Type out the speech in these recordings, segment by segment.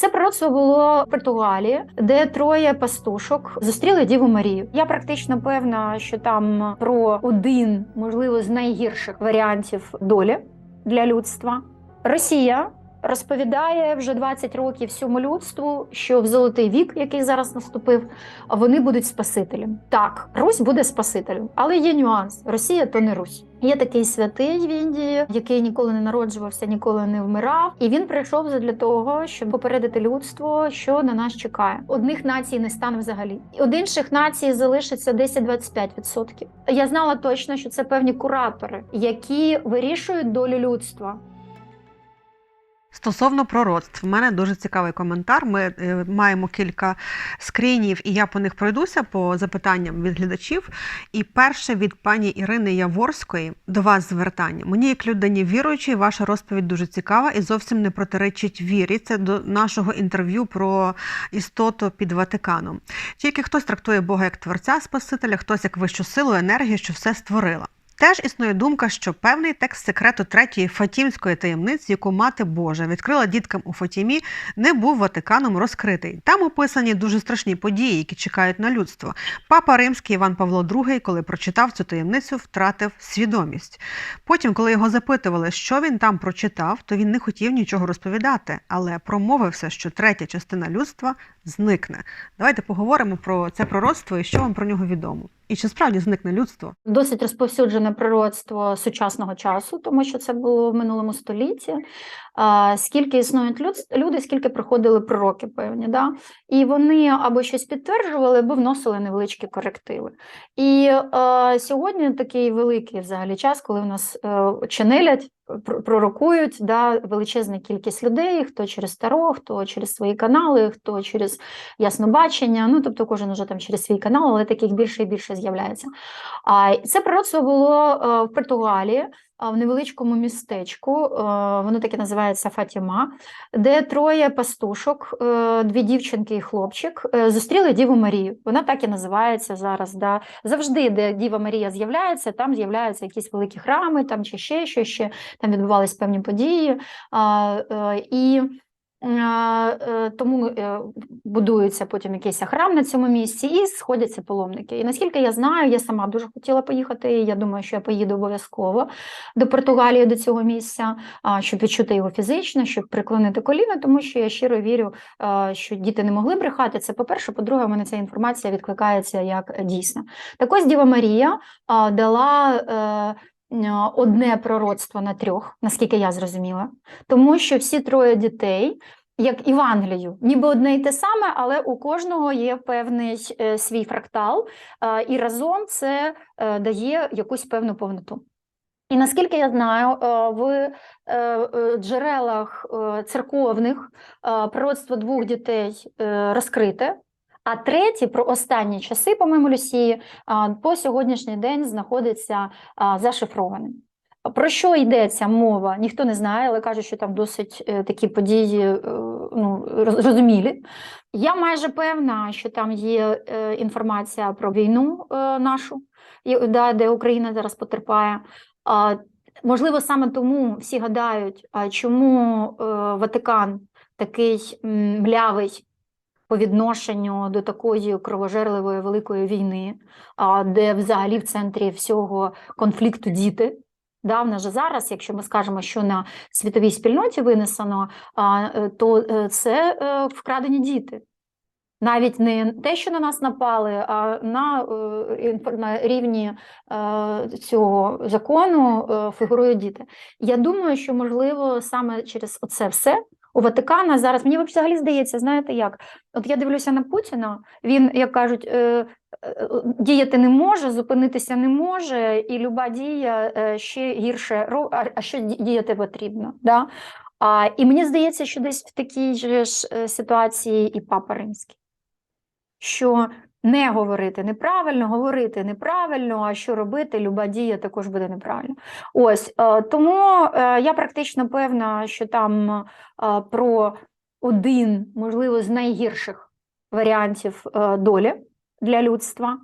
Це пророцтво було в Португалії, де троє пастушок зустріли Діву Марію. Я практично певна, що там про один, можливо, з найгірших варіантів долі для людства. Росія розповідає вже 20 років всьому людству, що в золотий вік, який зараз наступив, вони будуть спасителем. Так, Русь буде спасителем, але є нюанс: Росія то не Русь. Є такий святий в Індії, який ніколи не народжувався, ніколи не вмирав, і він прийшов для того, щоб попередити людство, що на нас чекає. Одних націй не стане взагалі. Од інших націй залишиться 10-25%. Я знала точно, що це певні куратори, які вирішують долю людства. Стосовно пророцтв, в мене дуже цікавий коментар. Ми е, маємо кілька скринів, і я по них пройдуся по запитанням від глядачів. І перше від пані Ірини Яворської до вас звертання. Мені, як людині віруючій, ваша розповідь дуже цікава і зовсім не протиречить вірі. Це до нашого інтерв'ю про істоту під Ватиканом. Тільки хтось трактує Бога як творця Спасителя, хтось як вищу силу, енергію, що все створила. Теж існує думка, що певний текст секрету третьої Фатімської таємниці, яку мати Божа відкрила діткам у Фатімі, не був Ватиканом розкритий. Там описані дуже страшні події, які чекають на людство. Папа Римський Іван Павло II, коли прочитав цю таємницю, втратив свідомість. Потім, коли його запитували, що він там прочитав, то він не хотів нічого розповідати, але промовився, що третя частина людства зникне. Давайте поговоримо про це пророцтво і що вам про нього відомо. І чи справді зникне людство? Досить розповсюджене пророцтво сучасного часу, тому що це було в минулому столітті. Скільки існують люд, люди, скільки приходили пророки певні, да? і вони або щось підтверджували, або вносили невеличкі корективи. І е, сьогодні такий великий взагалі час, коли в нас е, чинелять, пр- пророкують да, величезна кількість людей, хто через Таро, хто через свої канали, хто через яснобачення. Ну тобто кожен уже там через свій канал, але таких більше і більше з'являється. А це пророцтво було е, в Португалії. В невеличкому містечку, е, воно таке називається Фатіма, де троє пастушок, е, дві дівчинки і хлопчик, е, зустріли Діву Марію. Вона так і називається зараз. Да. Завжди, де Діва Марія з'являється, там з'являються якісь великі храми, там чи ще що ще там відбувалися певні події. І тому е, будується потім якийсь храм на цьому місці, і сходяться паломники. І наскільки я знаю, я сама дуже хотіла поїхати. і Я думаю, що я поїду обов'язково до Португалії, до цього місця, щоб відчути його фізично, щоб приклонити коліна, тому що я щиро вірю, що діти не могли брехати. Це по-перше, по-друге, у мене ця інформація відкликається як дійсна. Так ось Діва Марія дала. Е, Одне пророцтво на трьох, наскільки я зрозуміла, тому що всі троє дітей, як Євангелію, ніби одне й те саме, але у кожного є певний е, свій фрактал, е, і разом це дає якусь певну повноту. І наскільки я знаю, в джерелах церковних пророцтво двох дітей розкрите, а третє про останні часи, по-моєму, Люсії, по сьогоднішній день знаходиться зашифрованим. Про що йдеться мова? Ніхто не знає, але кажуть, що там досить е, такі події е, ну, роз- зрозумілі. Я майже певна, що там є е, інформація про війну нашу, де Україна зараз потерпає. Можливо, саме тому всі гадають, чому Ватикан такий млявий по відношенню до такої кровожерливої великої війни, а, де взагалі в центрі всього конфлікту діти. Да, в нас же зараз, якщо ми скажемо, що на світовій спільноті винесено, е, то е, це е, вкрадені діти. Навіть не те, що на нас напали, а на, на рівні цього закону фігурують діти. Я думаю, що можливо саме через оце все у Ватикана зараз мені взагалі здається, знаєте як? От я дивлюся на Путіна, він, як кажуть, е, е, діяти не може, зупинитися не може, і люба дія е, ще гірше, а, що діяти потрібно. Да? А, і мені здається, що десь в такій ж ситуації і Папа Римський, що не говорити неправильно, говорити неправильно, а що робити, люба дія також буде неправильно. Ось е, тому е, я практично певна, що там е, про один, можливо, з найгірших варіантів долі для людства.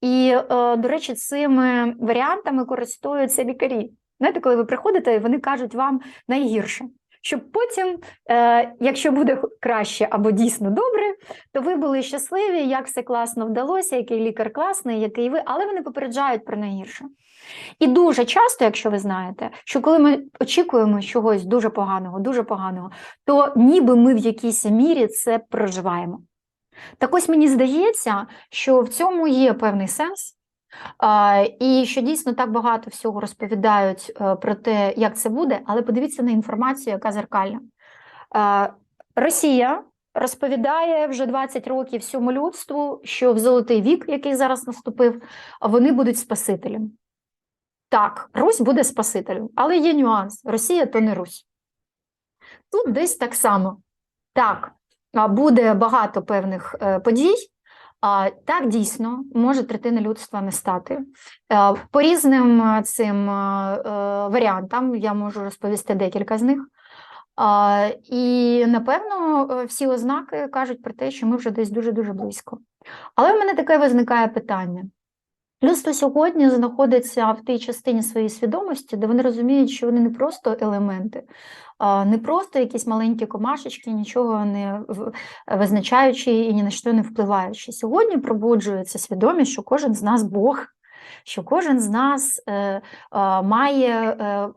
І, до речі, цими варіантами користуються лікарі. Знаєте, коли ви приходите, вони кажуть вам найгірше. Щоб потім, е, якщо буде краще або дійсно добре, то ви були щасливі, як все класно вдалося, який лікар класний, який ви, але вони попереджають про найгірше. І дуже часто, якщо ви знаєте, що коли ми очікуємо чогось дуже поганого, дуже поганого, то ніби ми в якійсь мірі це проживаємо. Так ось мені здається, що в цьому є певний сенс, і що дійсно так багато всього розповідають е, про те, як це буде, але подивіться на інформацію, яка зеркальна. Росія розповідає вже 20 років всьому людству, що в золотий вік, який зараз наступив, вони будуть спасителем. Так, Русь буде спасителем, але є нюанс: Росія то не Русь. Тут десь так само. Так, буде багато певних е, подій. Так, дійсно, може третина людства не стати. Е, По різним е, цим е, варіантам я можу розповісти декілька з них. І напевно всі ознаки кажуть про те, що ми вже десь дуже-дуже близько. Але в мене таке виникає питання. Людство сьогодні знаходиться в тій частині своєї свідомості, де вони розуміють, що вони не просто елементи, не просто якісь маленькі комашечки, нічого не визначаючи і ні на що не впливаючи. Сьогодні пробуджується свідомість, що кожен з нас Бог, що кожен з нас е, е, має е,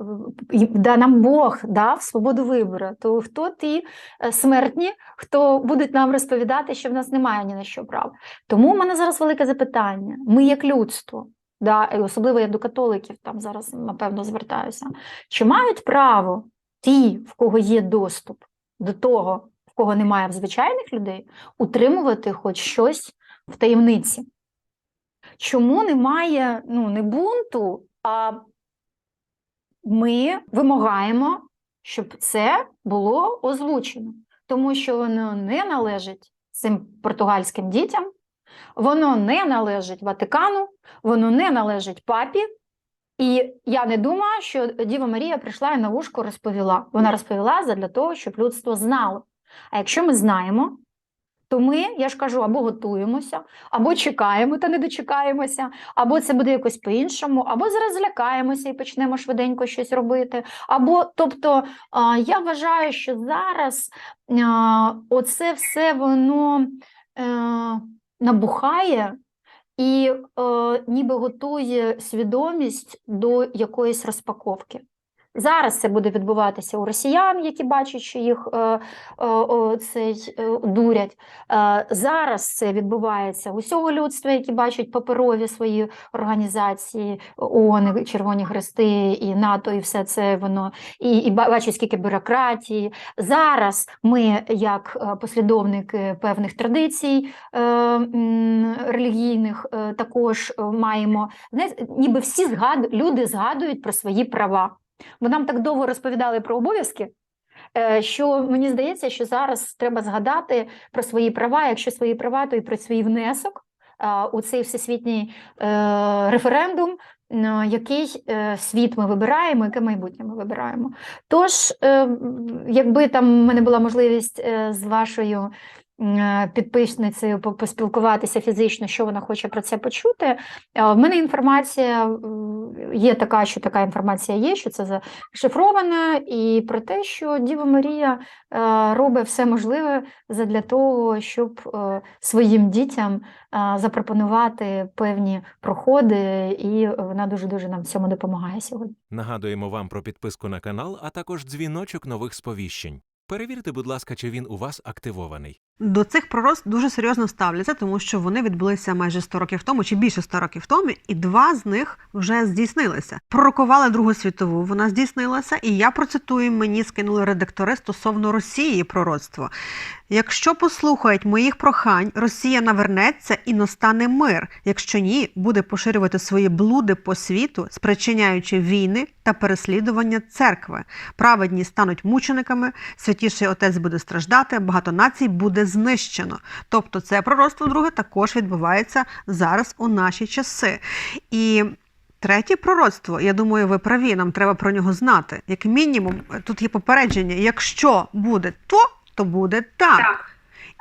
да, нам Бог дав свободу вибору. То хто ті е, смертні, хто будуть нам розповідати, що в нас немає ні на що прав? Тому в мене зараз велике запитання. Ми як людство, да, і особливо я до католиків там зараз, напевно, звертаюся. Чи мають право ті, в кого є доступ до того, в кого немає в звичайних людей, утримувати хоч щось в таємниці? Чому немає ну, не бунту, а ми вимагаємо, щоб це було озвучено, тому що воно не належить цим португальським дітям, воно не належить Ватикану, воно не належить папі. І я не думаю, що Діва Марія прийшла і на вушко розповіла. Вона розповіла задля того, щоб людство знало. А якщо ми знаємо, то ми, я ж кажу, або готуємося, або чекаємо та не дочекаємося, або це буде якось по-іншому, або зараз злякаємося і почнемо швиденько щось робити. Або, тобто, я вважаю, що зараз оце все воно е, набухає і е, ніби готує свідомість до якоїсь розпаковки. Зараз це буде відбуватися у росіян, які бачать, що їх е, е, цей, е, дурять. Е, зараз це відбувається у всього людства, які бачать паперові свої організації, ООН, Червоні Хрести, і НАТО, і все це воно, і, і бачать, скільки бюрократії. Зараз ми, як е, послідовники певних традицій е, м, релігійних, е, також е, маємо знаєте, ніби всі згад... люди згадують про свої права. Бо нам так довго розповідали про обов'язки, е, що мені здається, що зараз треба згадати про свої права, якщо свої права, то і про свій внесок у цей всесвітній е, референдум, який е, світ ми вибираємо, яке майбутнє ми вибираємо. Тож, якби там в мене була можливість з вашою підписницею по- поспілкуватися фізично, що вона хоче про це почути. е, В мене інформація є така, що така інформація є, що це зашифровано, і про те, що Діва Марія е, робить все можливе для того, щоб е, своїм дітям е, запропонувати певні проходи, і вона дуже дуже нам в цьому допомагає сьогодні. Нагадуємо вам про підписку на канал, а також дзвіночок нових сповіщень. Перевірте, будь ласка, чи він у вас активований. До цих пророцтв дуже серйозно ставляться, тому що вони відбулися майже 100 років тому, чи більше 100 років тому, і два з них вже здійснилися. Пророкували Другу світову, вона здійснилася, і я процитую, мені скинули редактори стосовно Росії пророцтво. Якщо послухають моїх прохань, Росія навернеться і настане мир. Якщо ні, буде поширювати свої блуди по світу, спричиняючи війни та переслідування церкви. Праведні стануть мучениками, святіший отець буде страждати, багато націй буде знищено. Тобто, це пророцтво друге також відбувається зараз у наші часи. І Третє пророцтво, я думаю, ви праві, нам треба про нього знати. Як мінімум, тут є попередження: якщо буде то, то буде так.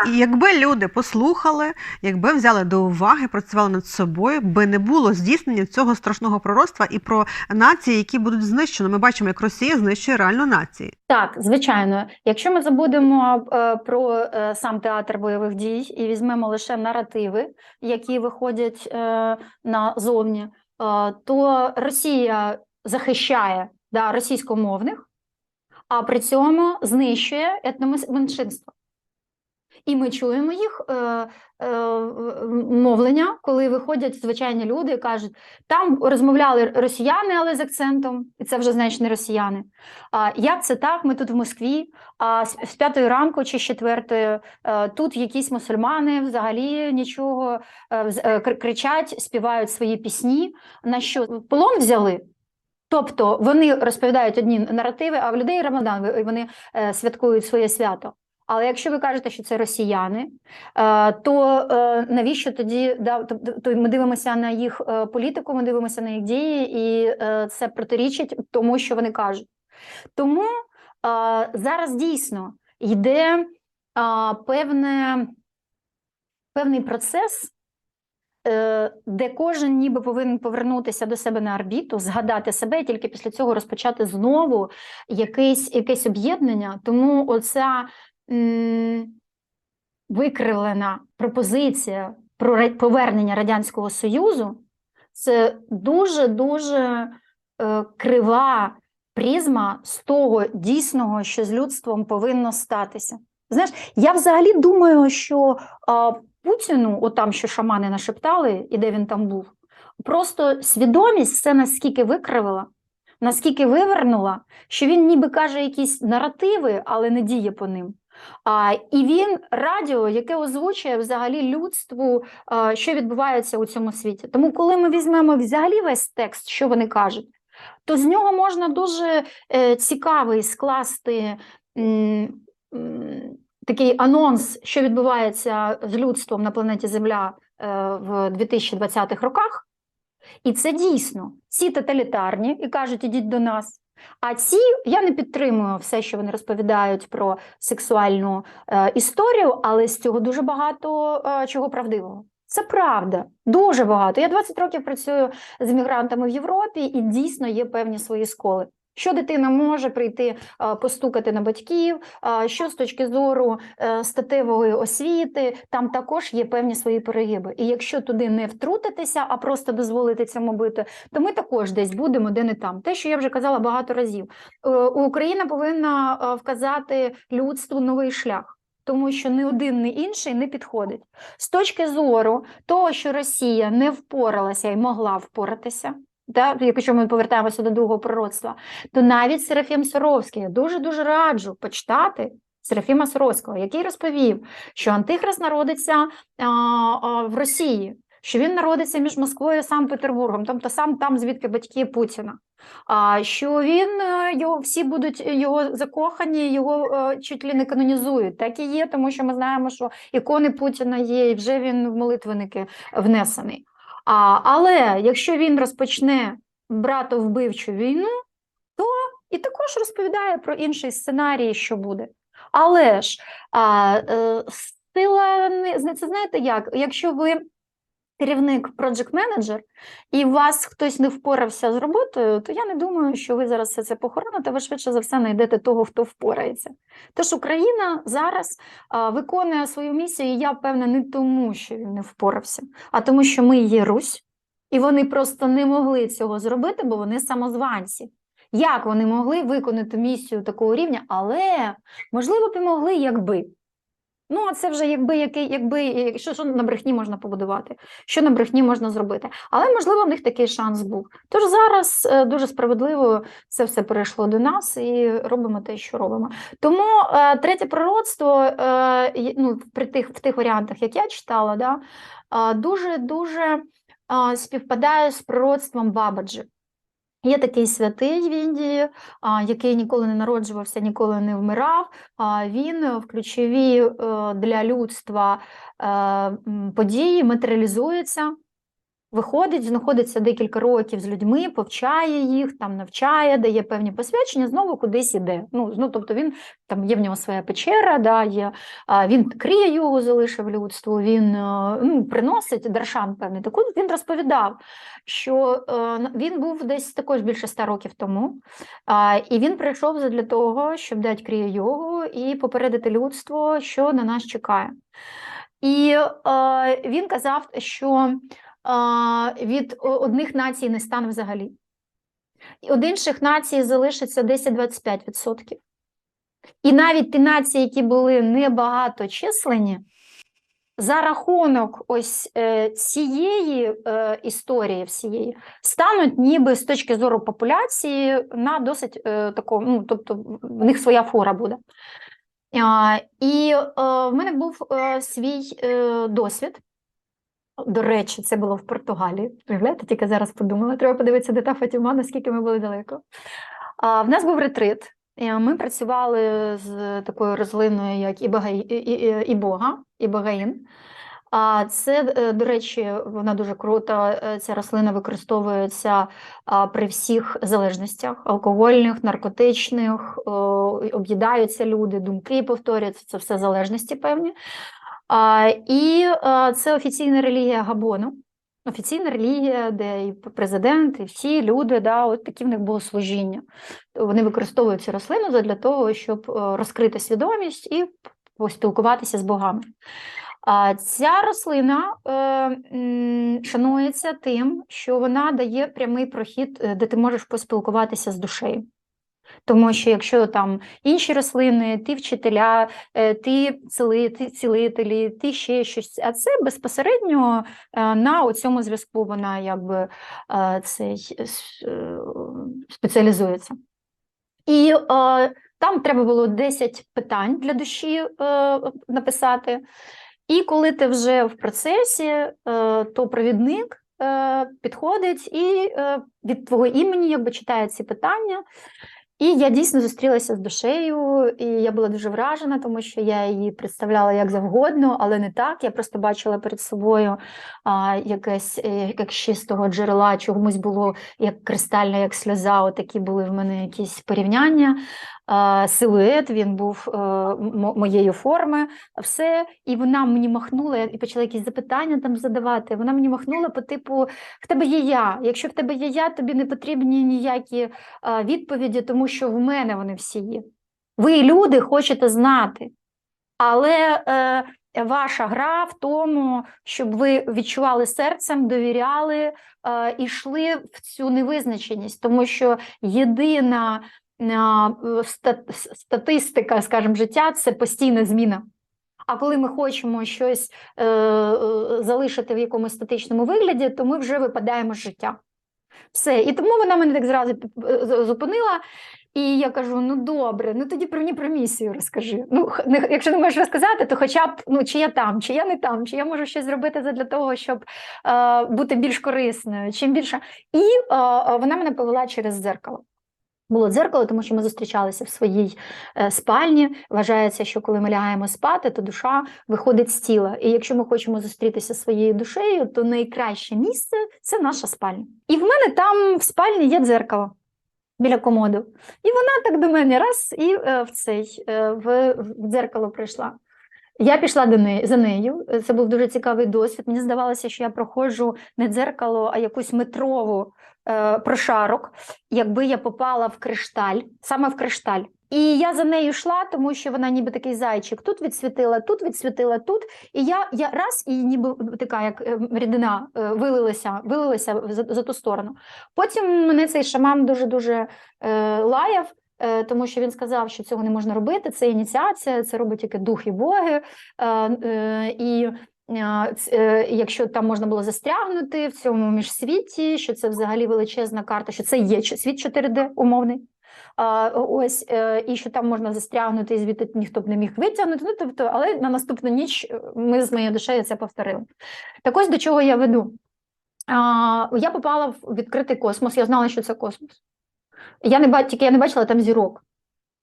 І якби люди послухали, якби взяли до уваги, працювали над собою, би не було здійснення цього страшного пророцтва і про нації, які будуть знищені. Ми бачимо, як Росія знищує реально нації. Так, звичайно, якщо ми забудемо е, про е, сам театр бойових дій і візьмемо лише наративи, які виходять е, назовні, е, то Росія захищає да, російськомовних, а при цьому знищує етноменшинство. І ми чуємо їх е, е, мовлення, коли виходять звичайні люди і кажуть, там розмовляли росіяни, але з акцентом, і це вже значить не росіяни. А як це так? Ми тут в Москві, а з п'ятої ранку чи з четвертої е, тут якісь мусульмани взагалі нічого е, е, кр- кричать, співають свої пісні. На що полон взяли? Тобто вони розповідають одні наративи, а в людей Рамадан вони е, святкують своє свято. Але якщо ви кажете, що це росіяни, е, то е, навіщо тоді да, то, ми дивимося на їх е, політику, ми дивимося на їх дії, і це протирічить тому, що вони кажуть. Тому зараз дійсно йде певне, певний процес, де кожен ніби повинен повернутися до себе на орбіту, згадати себе і тільки після цього розпочати знову якесь, якесь об'єднання. Тому оця викривлена пропозиція про повернення Радянського Союзу це дуже-дуже е, крива призма з того дійсного, що з людством повинно статися. Знаєш, я взагалі думаю, що Путіну, отам, що шамани нашептали, і де він там був, просто свідомість це наскільки викривила, наскільки вивернула, що він ніби каже якісь наративи, але не діє по ним. А, і він радіо, яке озвучує взагалі людству, що відбувається у цьому світі. Тому, коли ми візьмемо взагалі весь текст, що вони кажуть, то з нього можна дуже е, цікавий скласти такий анонс, що відбувається з людством на планеті Земля е, в 2020-х роках. І це дійсно ці тоталітарні і кажуть, ідіть до нас. А ці я не підтримую все, що вони розповідають про сексуальну е, історію, але з цього дуже багато е, чого правдивого. Це правда, дуже багато. Я 20 років працюю з мігрантами в Європі, і дійсно є певні свої сколи. Що дитина може прийти постукати на батьків, що з точки зору е, статевої освіти, там також є певні свої перегиби. І якщо туди не втрутитися, а просто дозволити цьому бути, то ми також десь будемо, де не там. Те, що я вже казала багато разів, Е, Україна повинна е, вказати людству новий шлях. Тому що ні один, ні інший не підходить. З точки зору того, що Росія не впоралася і могла впоратися, да, якщо ми повертаємося до другого пророцтва, то навіть Серафім Саровський, я дуже-дуже раджу почитати Серафіма Саровського, який розповів, що Антихрист народиться а, а, в Росії, що він народиться між Москвою і Санкт-Петербургом, тобто сам там, звідки батьки Путіна. А що він е, його всі будуть його закохані, його е, чуть ли не канонізують. Так і є, тому що ми знаємо, що ікони Путіна є, і вже він в молитвенники внесений. А, але якщо він розпочне братовбивчу війну, то і також розповідає про інший сценарій, що буде. Але ж а, е, сила це знаєте як? Якщо ви керівник project менеджер і у вас хтось не впорався з роботою, то я не думаю, що ви зараз все це похороните, ви швидше за все знайдете того, хто впорається. Тож Україна зараз виконує свою місію, і я впевнена не тому, що він не впорався, а тому, що ми є Русь, і вони просто не могли цього зробити, бо вони самозванці. Як вони могли виконати місію такого рівня, але можливо б і могли, якби. Ну, а це вже якби який, якби що, що на брехні можна побудувати, що на брехні можна зробити. Але можливо в них такий шанс був. Тож зараз е, дуже справедливо це все перейшло до нас і робимо те, що робимо. Тому е, третє пророцтво, е, ну, при тих в тих варіантах, як я читала, да, дуже дуже співпадає з пророцтвом Бабаджи. Є такий святий в Індії, який ніколи не народжувався, ніколи не вмирав. Він в ключові е, для людства е, події матеріалізується виходить, знаходиться декілька років з людьми, повчає їх, там навчає, дає певні посвячення, знову кудись іде. Ну, ну тобто він там є в нього своя печера, да, є, а, він криє йогу, залишив людству, він е, ну, приносить даршан певний. Так от він розповідав, що е, він був десь також більше ста років тому, а, і він прийшов задля того, щоб дати кріє йогу і попередити людство, що на нас чекає. І е, він казав, що від одних націй не стане взагалі. Від інших націй залишиться 10-25%. І навіть ті нації, які були небагаточисленні, за рахунок ось е, цієї е, історії всієї стануть ніби з точки зору популяції на досить е, такому, ну, тобто в них своя фора буде. І в мене був свій досвід. До речі, це було в Португалії. Уявляєте, тільки зараз подумала. Треба подивитися, де та Фатіма, наскільки ми були далеко. А, в нас був ретрит. Ми працювали з такою рослиною, як ібагаї, і, і, ібога, ібагаїн. А це, е, до речі, вона дуже крута. Е, Ця рослина використовується при всіх залежностях алкогольних, наркотичних, об'їдаються люди, думки повторюються, це все залежності певні. І це офіційна релігія Габону. Офіційна релігія, де і президент, і всі люди, да, от такі в них богослужіння. Вони використовують цю рослину для того, щоб е, розкрити свідомість і поспілкуватися з богами. А ця рослина е, шанується тим, що вона дає прямий прохід, е, де ти можеш поспілкуватися з душею. Тому що якщо там інші рослини, ти вчителя, е, ти цілителі, ти ще щось, а це безпосередньо е, на цьому зв'язку вона якби е, цей спеціалізується. І там треба було 10 питань для душі написати. І коли ти вже в процесі, то провідник підходить і від твого імені якби читає ці питання. І я дійсно зустрілася з душею, і я була дуже вражена, тому що я її представляла як завгодно, але не так. Я просто бачила перед собою а, якесь е, як чистого джерела, чомусь було як кристальна, як сльоза. Отакі були в мене якісь порівняння. Силует він був е, моєї форми, все. І вона мені махнула і почала якісь запитання там задавати. Вона мені махнула по типу: в тебе є я. Якщо в тебе є я, тобі не потрібні ніякі е, відповіді, тому що в мене вони всі є. Ви, люди, хочете знати, але е, ваша гра в тому, щоб ви відчували серцем, довіряли е, і йшли в цю невизначеність, тому що єдина статистика, скажімо, життя це постійна зміна. А коли ми хочемо щось е, е, залишити в якомусь статичному вигляді, то ми вже випадаємо з життя. Все. І тому вона мене так зразу е, зупинила. І я кажу: ну добре, ну тоді про мені про місію розкажи. Ну, якщо не можеш розказати, то хоча б ну, чи я там, чи я не там, чи я можу щось зробити для того, щоб е, бути більш корисною, чим більше. І е, е, вона мене повела через дзеркало. Було дзеркало, тому що ми зустрічалися в своїй е, спальні. Вважається, що коли ми лягаємо спати, то душа виходить з тіла. І якщо ми хочемо зустрітися своєю душею, то найкраще місце це наша спальня. І в мене там в спальні є дзеркало біля комоду. І вона так до мене раз і е, в цей е, в, в дзеркало прийшла. Я пішла до неї за нею. Це був дуже цікавий досвід. Мені здавалося, що я проходжу не дзеркало, а якусь метрову прошарок, якби я попала в кришталь, саме в кришталь. І я за нею йшла, тому що вона ніби такий зайчик. Тут відсвітила, тут відсвітила, тут. І я, я раз і ніби така, як е, рідина, е, вилилася, вилилася за, за ту сторону. Потім мене цей шаман дуже дуже е, лаяв. е, Тому що він сказав, що цього не можна робити, це ініціація, це робить тільки дух і боги. Е, е, І е, е, якщо там можна було застрягнути в цьому міжсвіті, що це взагалі величезна карта, що це є світ 4D умовний. Ось е, і що там можна застрягнути, і звідти ніхто б не міг витягнути. Ну тобто, але на наступну ніч е, ми з моєю душею це повторили. Так ось до чого я веду. Я попала в відкритий космос, я знала, що це космос. Я не ба- тільки я не бачила там зірок.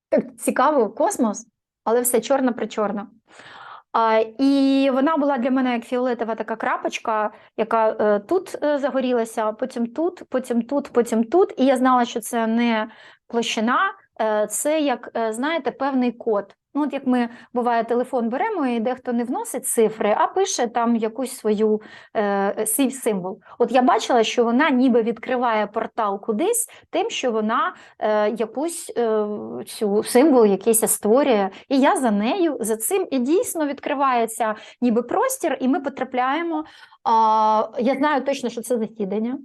Так цікаво, космос, але все чорно причорно. І вона була для мене як фіолетова така крапочка, яка е, тут е, загорілася, потім тут, потім тут, потім тут. І я знала, що це не площина, е, це як, е, знаєте, певний код. Ну, от як ми буває, телефон беремо, і дехто не вносить цифри, а пише там якусь свою е, свій символ. От я бачила, що вона ніби відкриває портал кудись, тим, що вона е, якусь е, цю символ якийсь створює. І я за нею, за цим і дійсно відкривається ніби простір, і ми потрапляємо. Я знаю точно, що це засідання.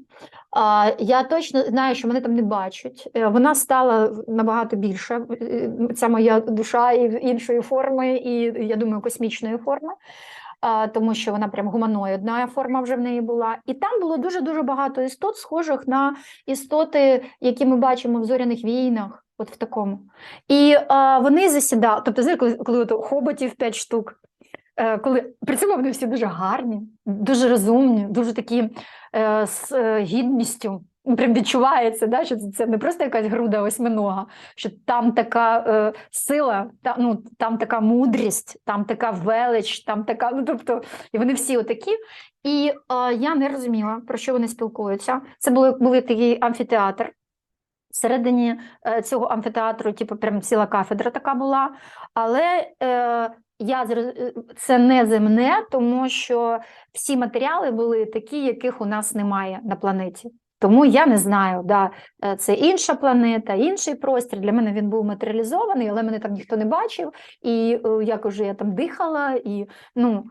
Я точно знаю, що мене там не бачать. Е, Вона стала набагато більша, е, ця моя душа і іншої форми, і я думаю, космічної форми. Тому що вона прям гуманоїдна форма вже в неї була. І там було дуже дуже багато істот, схожих на істоти, які ми бачимо в зоряних війнах, от в такому. І а, вони засідали, тобто, коли, коли хоботів п'ять штук. Е, Коли при цьому вони всі дуже гарні, дуже розумні, дуже такі е, з е, гідністю. Ну, Прям відчувається, да, що це, не просто якась груда восьминога, що там така е, сила, та, ну, там така мудрість, там така велич, там така. Ну, тобто, і вони всі отакі. І е, я не розуміла, про що вони спілкуються. Це були, був такий амфітеатр. Всередині е, цього амфітеатру, типу, прям ціла кафедра така була. Але е, я е, це не земне, тому що всі матеріали були такі, яких у нас немає на планеті. Тому я не знаю, да, е, це інша планета, інший простір. Для мене він був матеріалізований, але мене там ніхто не бачив. І е, як уже я там дихала, і, ну,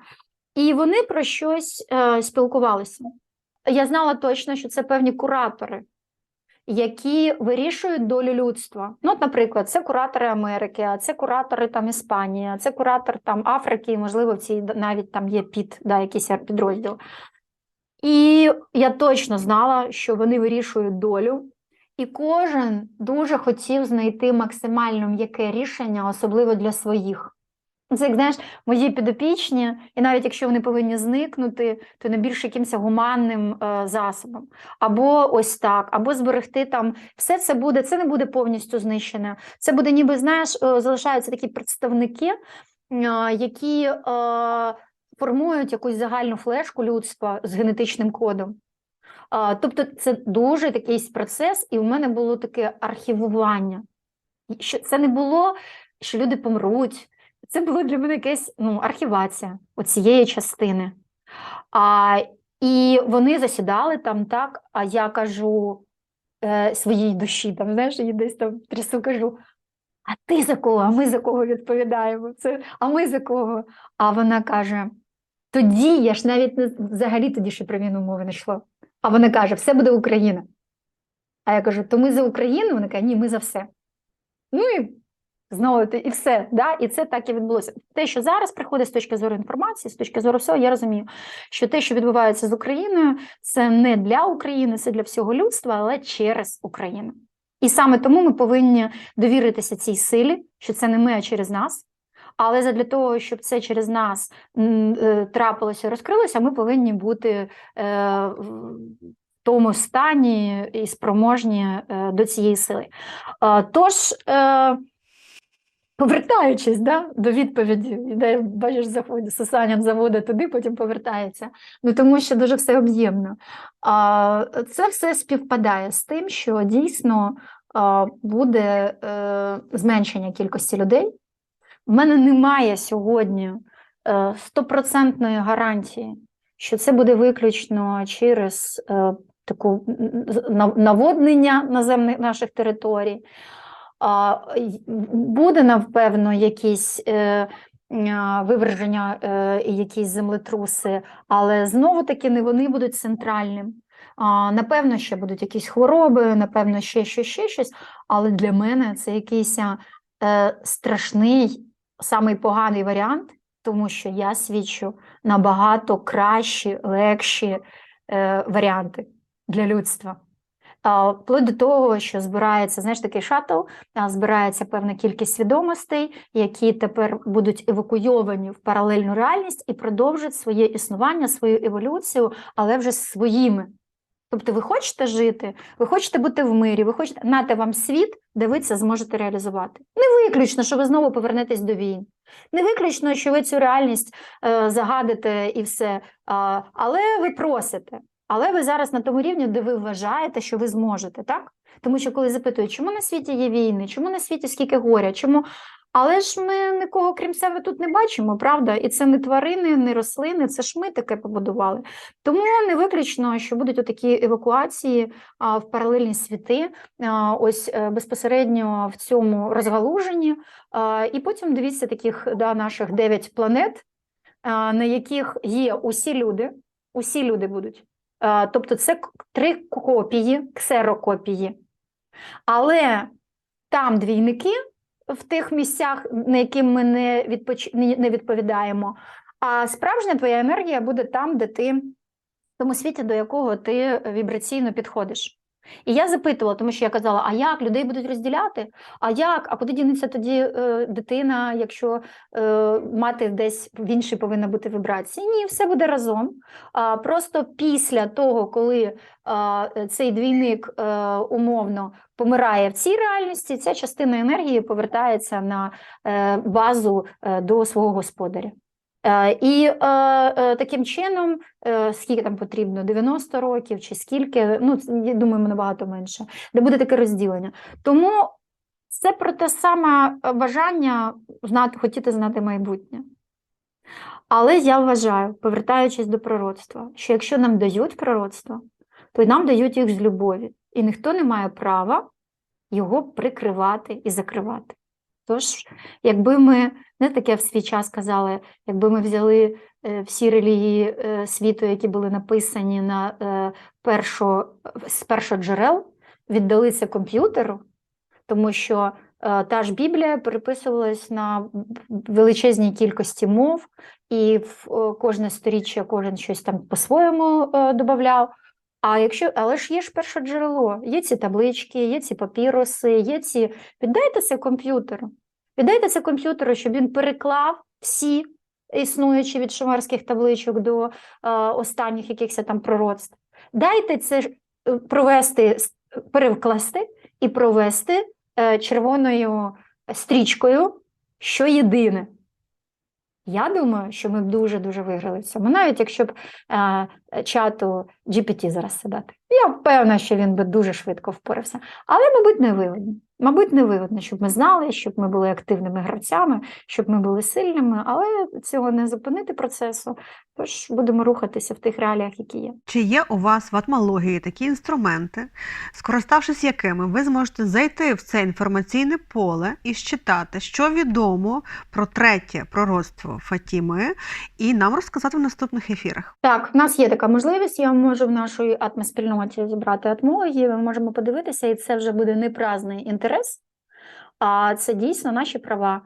і вони про щось е, спілкувалися. Я знала точно, що це певні куратори, які вирішують долю людства. Ну, от, наприклад, це куратори Америки, а це куратори там Іспанії, а це куратор там Африки, можливо, в цій навіть там є під, да, якийсь підрозділ. І я точно знала, що вони вирішують долю, і кожен дуже хотів знайти максимально м'яке рішення, особливо для своїх. Це, як знаєш, мої підопічні, і навіть якщо вони повинні зникнути, то не більш якимось гуманним е, засобом. Або ось так, або зберегти там. Все це буде, це не буде повністю знищене. Це буде, ніби, знаєш, е, залишаються такі представники, е, які е, формують якусь загальну флешку людства з генетичним кодом. А, Тобто це дуже такий процес, і в мене було таке архівування. Що це не було, що люди помруть. Це було для мене якась ну, архівація цієї частини. А, і вони засідали там так, а я кажу е, своїй душі, там, знаєш, її десь там трясу, кажу: а ти за кого? А ми за кого відповідаємо? Це, а ми за кого? А вона каже: тоді я ж навіть не взагалі тоді ще про війну мови не йшло. А вона каже: все буде Україна. А я кажу: то ми за Україну? Вона каже, ні, ми за все. Ну і знову і все. Да? І це так і відбулося. Те, що зараз приходить з точки зору інформації, з точки зору всього, я розумію, що те, що відбувається з Україною, це не для України, це для всього людства, але через Україну. І саме тому ми повинні довіритися цій силі, що це не ми, а через нас. Але задля того, щоб це через нас е, трапилося, розкрилося, ми повинні бути е, в тому стані і спроможні е, до цієї сили. Тож, повертаючись да, до відповіді, де бачиш, заходить Сусанін заводить туди, потім повертається. Ну тому що дуже все об'ємно. Це все співпадає з тим, що дійсно буде е, зменшення кількості людей. В мене немає сьогодні е, стопроцентної гарантії, що це буде виключно через е, таку наводнення наземних наших територій. Буде, напевно, якісь е, виверження е, і якісь землетруси, але знову-таки не вони будуть центральним. Напевно, ще будуть якісь хвороби, напевно, ще щось, ще щось. Але для мене це якийсь е, страшний, самий поганий варіант, тому що я свідчу набагато кращі, легші варіанти для людства. Вплоть до того, що збирається, знаєш, такий шаттл, збирається певна кількість свідомостей, які тепер будуть евакуйовані в паралельну реальність і продовжать своє існування, свою еволюцію, але вже своїми Тобто ви хочете жити, ви хочете бути в мирі, ви хочете нате вам світ, де ви це зможете реалізувати. Не виключно, що ви знову повернетесь до війн. Не виключно, що ви цю реальність е, загадите і все. А, але ви просите. Але ви зараз на тому рівні, де ви вважаєте, що ви зможете, так? Тому що коли запитують, чому на світі є війни, чому на світі скільки горя, чому. Але ж ми нікого крім себе тут не бачимо, правда? І це не тварини, не рослини, це ж ми таке побудували. Тому не виключно, що будуть отакі евакуації в паралельні світи, ось е, безпосередньо в цьому розгалуженні. І потім дивіться таких да, наших дев'ять планет, на яких є усі люди, усі люди будуть. А, тобто це три копії, ксерокопії. Але там двійники в тих місцях, на які ми не, відпоч... не відповідаємо. А справжня твоя енергія буде там, де ти, в тому світі, до якого ти вібраційно підходиш. І я запитувала, тому що я казала: а як людей будуть розділяти? А як? А куди дінеться тоді е, дитина, якщо е, мати десь в іншій повинна бути вібрації? Ні, все буде разом. А, просто після того, коли а, цей двійник е, умовно помирає в цій реальності, ця частина енергії повертається на е, базу е, до свого господаря. Е, І е, е, таким чином, скільки там потрібно, 90 років чи скільки, ну я думаю, набагато менше, де буде таке розділення. Тому це про те саме бажання знати, хотіти знати майбутнє. Але я вважаю, повертаючись до пророцтва, що якщо нам дають пророцтво, то нам дають їх з любові, і ніхто не має права його прикривати і закривати. Тож, якби ми не таке в свій час казали, якби ми взяли е, всі релігії е, світу, які були написані на е, першо, з першоджерел, віддали це комп'ютеру, тому що та ж Біблія переписувалась на величезній кількості мов, і в кожне сторіччя кожен щось там по-своєму додавав. А якщо, але ж є ж перше джерело, є ці таблички, є ці папіруси, є ці. Віддайте це комп'ютеру. Віддайте це комп'ютеру, щоб він переклав всі існуючі від шумерських табличок до е, останніх якихось там пророцтв. Дайте це е, провести, перекласти і провести е, червоною стрічкою, що єдине. Я думаю, що ми б дуже-дуже виграли в цьому, навіть якщо б е, чату GPT зараз сідати. Я впевнена, що він би дуже швидко впорався. Але, мабуть, не вигодно. Мабуть, не вигодно, щоб ми знали, щоб ми були активними гравцями, щоб ми були сильними, але цього не зупинити процесу. Тож будемо рухатися в тих реаліях, які є. Чи є у вас в атмології такі інструменти, скориставшись якими ви зможете зайти в це інформаційне поле і считати, що відомо про третє пророцтво Фатіми, і нам розказати в наступних ефірах? Так, в нас є така можливість. Я можу в нашій атмоспільноті зібрати атмології. Ми можемо подивитися, і це вже буде не праздний інтерес, а це дійсно наші права.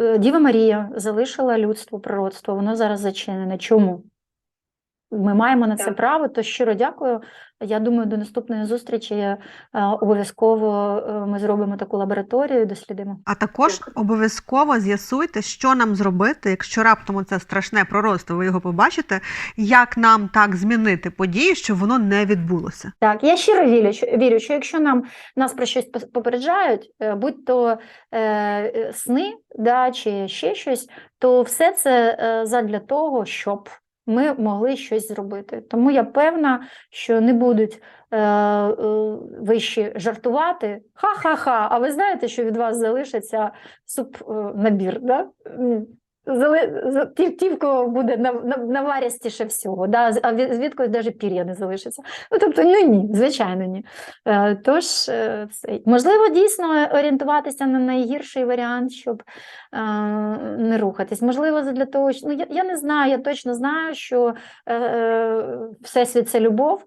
Е, Діва Марія залишила людство пророцтво, воно зараз зачинене. Чому? Ми маємо на це Так. право, то щиро дякую. Я думаю, до наступної зустрічі е, обов'язково е, ми зробимо таку лабораторію, дослідимо. А також Дякую. обов'язково з'ясуйте, що нам зробити, якщо раптом це страшне пророцтво, ви його побачите, як нам так змінити події, щоб воно не відбулося. Так, я щиро вірю, що, вірю, що якщо нам нас про щось попереджають, е, будь то е, е, сни да, чи ще щось, то все це е, задля того, щоб ми могли щось зробити. Тому я певна, що не будуть е, е, вищі жартувати. Ха-ха-ха, а ви знаєте, що від вас залишиться суп-набір? Да? М, Зали... Ті, в буде на, на, всього, да? а від- звідкось навіть пір'я не залишиться. Ну, тобто, ну ні, звичайно, ні. Е, Тож, е, це, можливо, дійсно орієнтуватися на найгірший варіант, щоб е, не рухатись. Можливо, для того, що ну, я, я не знаю, я точно знаю, що Всесвіт це любов,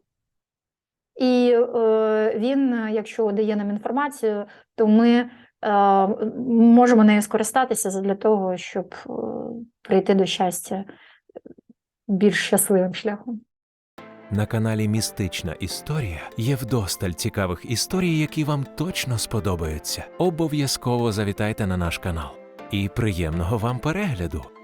і е, він, якщо дає нам інформацію, то ми можемо нею скористатися для того, щоб е, прийти до щастя більш щасливим шляхом. На каналі Містична історія є вдосталь цікавих історій, які вам точно сподобаються. Обов'язково завітайте на наш канал. І приємного вам перегляду!